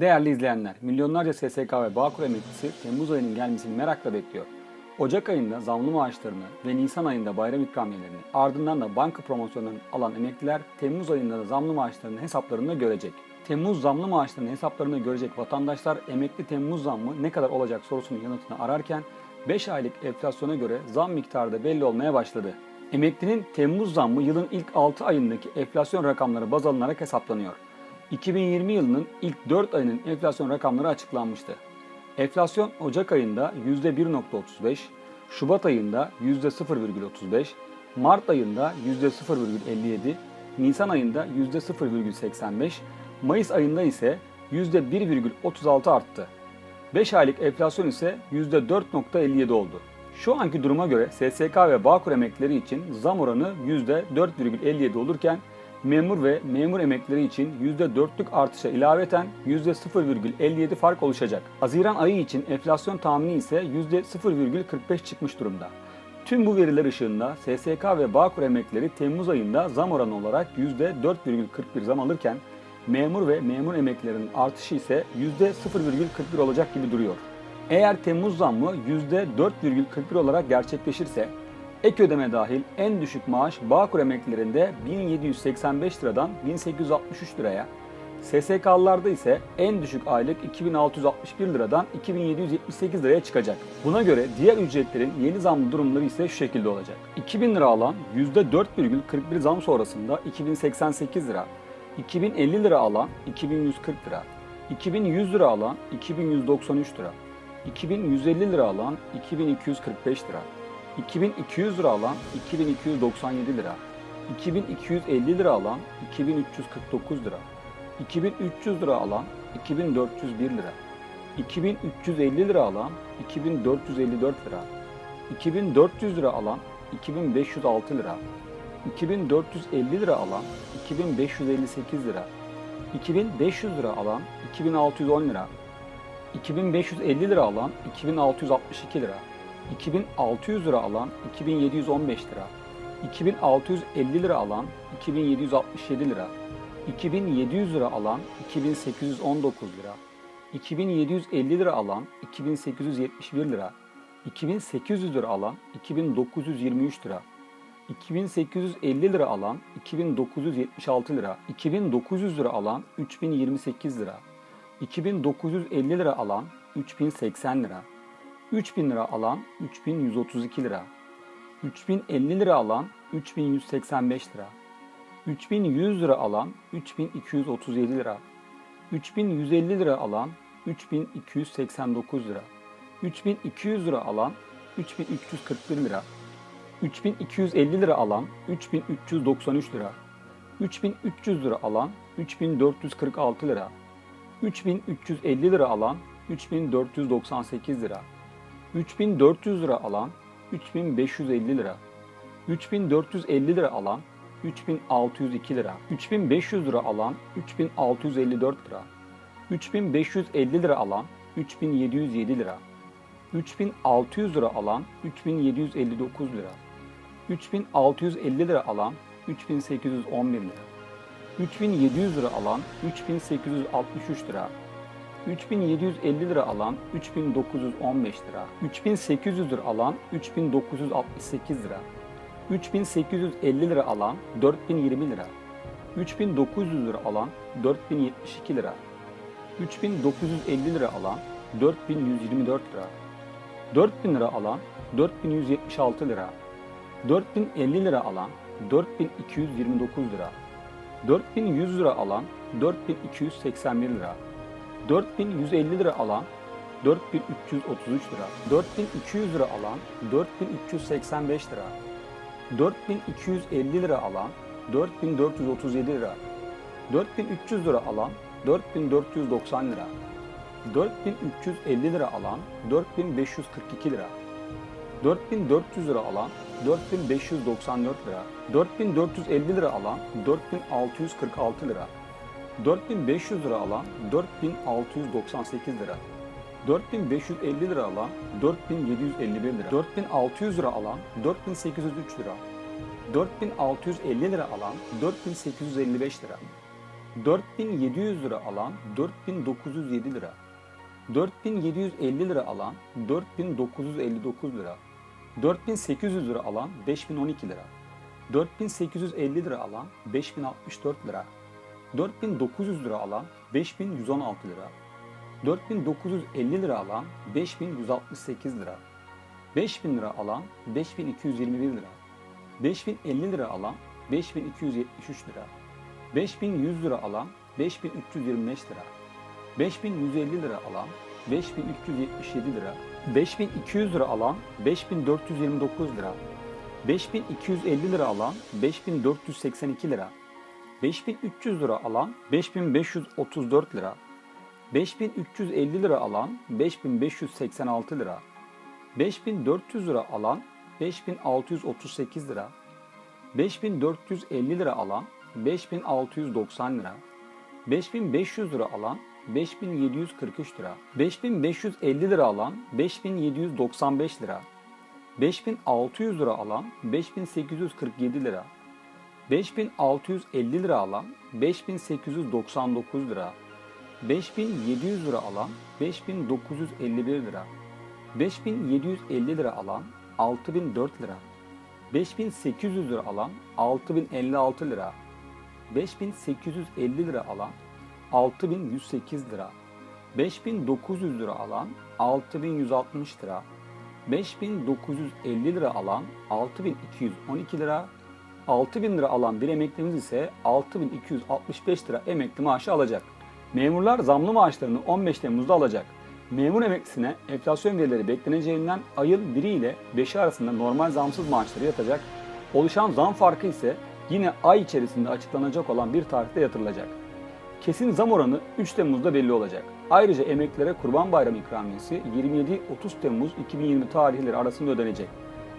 Değerli izleyenler, milyonlarca SSK ve Bağkur emeklisi Temmuz ayının gelmesini merakla bekliyor. Ocak ayında zamlı maaşlarını ve Nisan ayında bayram ikramiyelerini ardından da banka promosyonlarını alan emekliler Temmuz ayında da zamlı maaşlarını hesaplarında görecek. Temmuz zamlı maaşlarını hesaplarında görecek vatandaşlar emekli Temmuz zammı ne kadar olacak sorusunun yanıtını ararken 5 aylık enflasyona göre zam miktarı da belli olmaya başladı. Emeklinin Temmuz zammı yılın ilk 6 ayındaki enflasyon rakamları baz alınarak hesaplanıyor. 2020 yılının ilk 4 ayının enflasyon rakamları açıklanmıştı. Enflasyon Ocak ayında %1.35, Şubat ayında %0,35, Mart ayında %0,57, Nisan ayında %0,85, Mayıs ayında ise %1,36 arttı. 5 aylık enflasyon ise %4.57 oldu. Şu anki duruma göre SSK ve Bağkur emeklileri için zam oranı %4,57 olurken memur ve memur emeklileri için %4'lük artışa ilaveten %0,57 fark oluşacak. Haziran ayı için enflasyon tahmini ise %0,45 çıkmış durumda. Tüm bu veriler ışığında SSK ve Bağkur emeklileri Temmuz ayında zam oranı olarak %4,41 zam alırken memur ve memur emeklilerinin artışı ise %0,41 olacak gibi duruyor. Eğer Temmuz zammı %4,41 olarak gerçekleşirse ek ödeme dahil en düşük maaş Bağkur emeklilerinde 1785 liradan 1863 liraya, SSK'lılarda ise en düşük aylık 2661 liradan 2778 liraya çıkacak. Buna göre diğer ücretlerin yeni zamlı durumları ise şu şekilde olacak. 2000 lira alan %4,41 zam sonrasında 2088 lira, 2050 lira alan 2140 lira, 2100 lira alan 2193 lira, 2150 lira alan 2245 lira, 2200 lira alan 2297 lira, 2250 lira alan 2349 lira, 2300 lira alan 2401 lira, 2350 lira alan 2454 lira, 2400 lira alan 2506 lira, 2450 lira alan 2558 lira, 2500 lira alan 2610 lira, 2550 lira alan 2662 lira, 2600 lira alan 2715 lira, 2650 lira alan 2767 lira, 2700 lira alan 2819 lira, 2750 lira alan 2871 lira, 2800 lira alan 2923 lira, 2850 lira alan 2976 lira, 2900 lira alan 3028 lira, 2950 lira alan 3080 lira, 3000 lira alan 3132 lira, 3050 lira alan 3185 lira, 3100 lira alan 3237 lira, 3150 lira alan 3289 lira, 3200 lira alan 3341 lira, 3250 lira alan 3393 lira, 3300 lira alan 3446 lira, 3350 lira alan 3498 lira, 3400 lira alan 3550 lira, 3450 lira alan 3602 lira, 3500 lira alan 3654 lira, 3550 lira alan 3707 lira, 3600 lira alan 3759 lira, 3650 lira alan 3811 lira, 3700 lira alan 3863 lira, 3750 lira alan 3915 lira, 3800 lira alan 3968 lira, 3850 lira alan 4020 lira, 3900 lira alan 4072 lira, 3950 lira alan 4124 lira, 4000 lira alan 4176 lira, 4050 lira alan 4229 lira, 4100 lira alan 4281 lira, 4150 lira alan 4333 lira, 4200 lira alan 4385 lira, 4250 lira alan 4437 lira, 4300 lira alan 4490 lira, 4350 lira alan 4542 lira, 4400 lira alan 4594 lira, 4450 lira alan 4646 lira, 4500 lira alan 4698 lira, 4550 lira alan 4751 lira, 4600 lira alan 4803 lira, 4650 lira alan 4855 lira, 4700 lira alan 4907 lira. 4750 lira alan 4959 lira. 4800 lira alan 5012 lira. 4850 lira alan 5064 lira. 4900 lira alan 5116 lira. 4950 lira alan 5168 lira. 5000 lira alan 5221 lira. 5050 lira alan 5273 lira. 5100 lira alan 5325 lira. 5150 lira alan 5377 lira. 5200 lira alan 5429 lira. 5250 lira alan 5482 lira. 5300 lira alan 5534 lira. 5350 lira alan 5586 lira. 5400 lira alan 5638 lira. 5450 lira alan 5690 lira. 5500 lira alan 5743 lira. 5550 lira alan 5795 lira. 5600 lira alan 5847 lira. 5650 lira alan 5899 lira. 5700 lira alan 5951 lira. 5750 lira alan 6004 lira. 5800 lira alan 6056 lira. 5850 lira alan 6108 lira. 5900 lira alan 6160 lira. 5950 lira alan 6212 lira. 6000 lira alan bir emeklimiz ise 6265 lira emekli maaşı alacak. Memurlar zamlı maaşlarını 15 Temmuz'da alacak. Memur emeklisine enflasyon verileri bekleneceğinden ayın 1 ile 5'i arasında normal zamsız maaşları yatacak. Oluşan zam farkı ise yine ay içerisinde açıklanacak olan bir tarihte yatırılacak. Kesin zam oranı 3 Temmuz'da belli olacak. Ayrıca emeklilere Kurban Bayramı ikramiyesi 27-30 Temmuz 2020 tarihleri arasında ödenecek.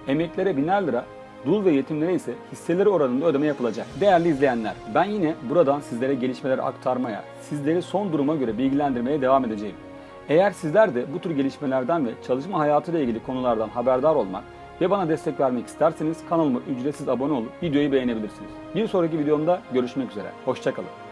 Emeklilere 1000'er lira, dul ve yetimlere ise hisseleri oranında ödeme yapılacak. Değerli izleyenler, ben yine buradan sizlere gelişmeleri aktarmaya, sizleri son duruma göre bilgilendirmeye devam edeceğim. Eğer sizler de bu tür gelişmelerden ve çalışma hayatıyla ilgili konulardan haberdar olmak ve bana destek vermek isterseniz kanalıma ücretsiz abone olup videoyu beğenebilirsiniz. Bir sonraki videomda görüşmek üzere. Hoşçakalın.